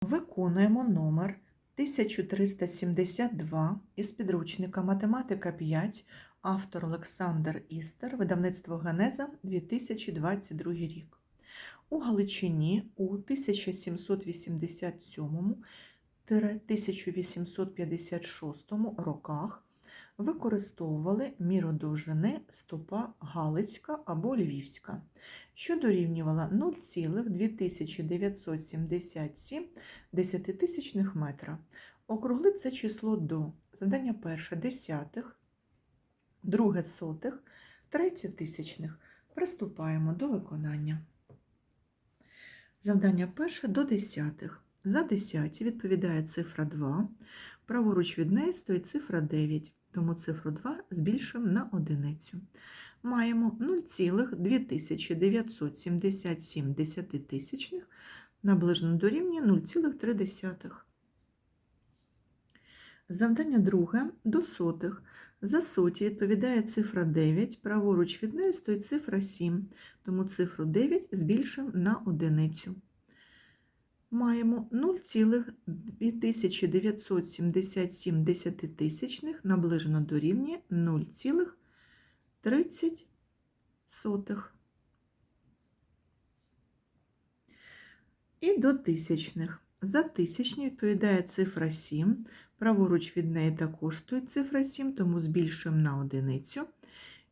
Виконуємо номер 1372 із підручника Математика 5, автор Олександр Істер, видавництво Генеза 2022 рік. У Галичині у 1787-1856 роках використовували міру довжини стопа Галицька або Львівська, що дорівнювала 0,2977 десятитисячних метра. Округли це число до завдання перше десятих, друге сотих, третє тисячних. Приступаємо до виконання. Завдання перше до десятих. За десяті відповідає цифра 2, праворуч від неї стоїть цифра 9, тому цифру 2 збільшуємо на одиницю. Маємо 0,2977 десятитисячних наближено до рівня 0,3. Завдання друге до сотих. За соті відповідає цифра 9, праворуч від неї стоїть цифра 7, тому цифру 9 збільшуємо на одиницю. Маємо 0,2977 десятитисячних наближено до рівня 0,30. І до тисячних. За тисячні відповідає цифра 7. Праворуч від неї також стоїть цифра 7, тому збільшуємо на одиницю.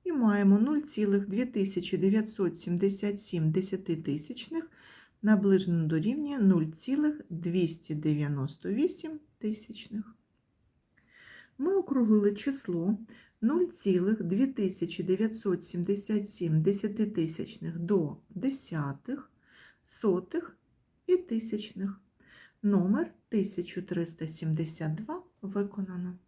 І маємо 0,2977 десятитисячних наближено до рівня 0,298 тисячних. Ми округлили число 0,2977 десятитисячних до десятих, сотих і тисячних. Номер 1372 виконано.